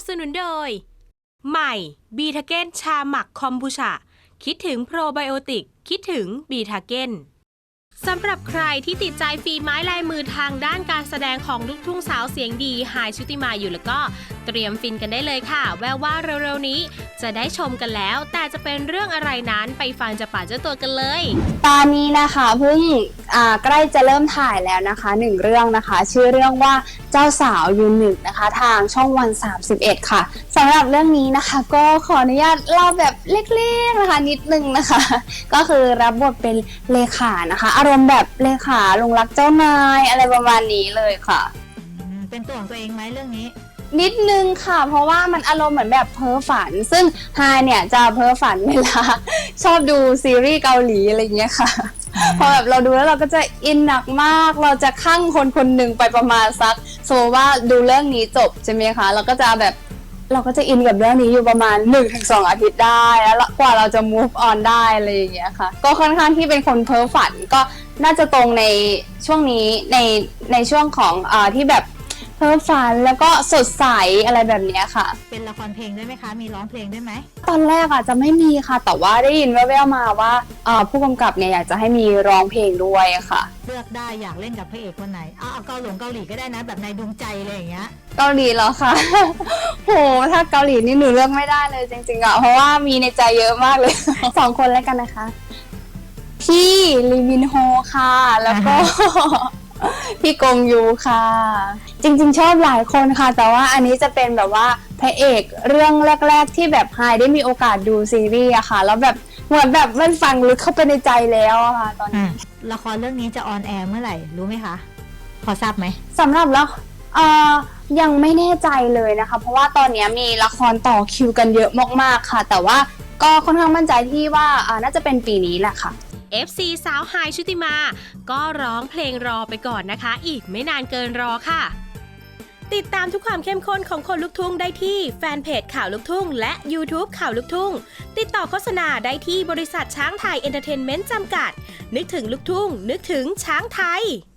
บสนุนโดย ใหม่บีทาเก้นชาหมักคอมบูชา คิดถึงโปรไบโอติก คิดถึงบีทาเก้นสำหรับใครที่ติดใจฝีไม้ลายมือทางด้านการแสดงของลูกทุ่งสาวเสียงดีหายชุติมาอยู่แล้วก็เตรียมฟินกันได้เลยค่ะ แววว่าเร็วๆนี้จะได้ชมกันแล้ว แต่จะเป็นเรื่องอะไรนั้นไปฟังจากปากเจ้าตัวกันเลย ตอนนี้นะคะเพิ่ง ใกล้จะเริ่มถ่ายแล้วนะคะหนึ่งเรื่องนะคะ ชื่อเรื่องว่าเจ้าสาวยูนิตนะคะ ทางช่องวัน 31 ค่ะสำหรับเรื่องนี้นะคะ ก็ขออนุญาตเล่าแบบเล็กๆนะคะ นิดนึงนะคะ ก็คือรับบทเป็นเลขานะคะ อารมณ์แบบเลขาลงรักเจ้านายอะไรประมาณนี้เลยค่ะอืมเป็นตัวของตัวเองไหมเรื่องนี้นิดนึงค่ะ เพราะว่ามันอารมณ์เหมือนแบบเพ้อฝัน ซึ่งไฮายเนี่ยจะเพ้อฝันเวลา ชอบดูซีรีส์เกาหลีอะไรอย่างเงี้ยค่ะ พอแบบเราดูแล้วเราก็จะอินหนักมาก เราจะคั่งคนคนหนึ่งไปประมาณสักสมมติว่าดูเรื่องนี้จบใช่ไหมคะเราก็จะแบบเราก็จะอินกับเรื่องนี้อยู่ประมาณ1-2อาทิตย์ได้ แล้วกว่าเราจะ move on ได้อะไรอย่างเงี้ยค่ะ ก็ค่อนข้างที่เป็นคนเพ้อฝันก็น่าจะตรงในช่วงนี้ในในช่วงของอที่แบบ เพ้อฝันแล้วก็สดใสอะไรแบบเนี้ยค่ะ เป็นละครเพลงด้วยไหมคะ มีร้องเพลงด้วยไหม ตอนแรกอาจจะไม่มีค่ะ แต่ว่าได้ยินแว่วๆมาว่าอ่าผู้กำกับเนี่ยอยากจะให้มีร้องเพลงด้วยค่ะ เลือกได้อยากเล่นกับพระเอกคนไหนเอาเอาเกาหลงเกาหลีก็ได้นะ แบบในดวงใจอะไรอย่างเงี้ย เกาหลีเหรอคะโหถ้าเกาหลีนี่หนูเลือกไม่ได้เลยจริงๆอะเพราะว่ามีในใจเยอะมากเลย สองคนแล้วกันนะคะ พี่ลีมินโฮค่ะ แล้วก็ พี่กงยูค่ะ จริง ๆ ชอบหลายคนค่ะ แต่ว่าอันนี้จะเป็นแบบว่าพระเอกเรื่องแรก ๆ ที่แบบไฮได้มีโอกาสดูซีรีส์อะค่ะ แล้วแบบเหมือนแบบมันฟังลึกเข้าไปในใจแล้วอะค่ะตอนนี้ละครเรื่องนี้จะออนแอร์เมื่อไหร่ รู้ไหมคะ พอทราบไหม สำหรับแล้วเอ่อยังไม่แน่ใจเลยนะคะ เพราะว่าตอนนี้มีละครต่อคิวกันเยอะมากๆค่ะ แต่ว่าก็ค่อนข้างมั่นใจที่ว่าอ่าน่าจะเป็นปีนี้แหละค่ะ FC สาวไฮชุติมา ก็ร้องเพลงรอไปก่อนนะคะ อีกไม่นานเกินรอค่ะ ติดตามทุกความเข้มข้นของคนลุกทุ่งได้ที่แฟนเพจข่าวลุกทุ่ง และ YouTube ข่าวลุกทุ่ง ติดต่อโฆษณาได้ที่บริษัทช้างไทยเอนเตอร์เทนเมนต์จำกัด นึกถึงลุกทุ่ง นึกถึงช้างไทย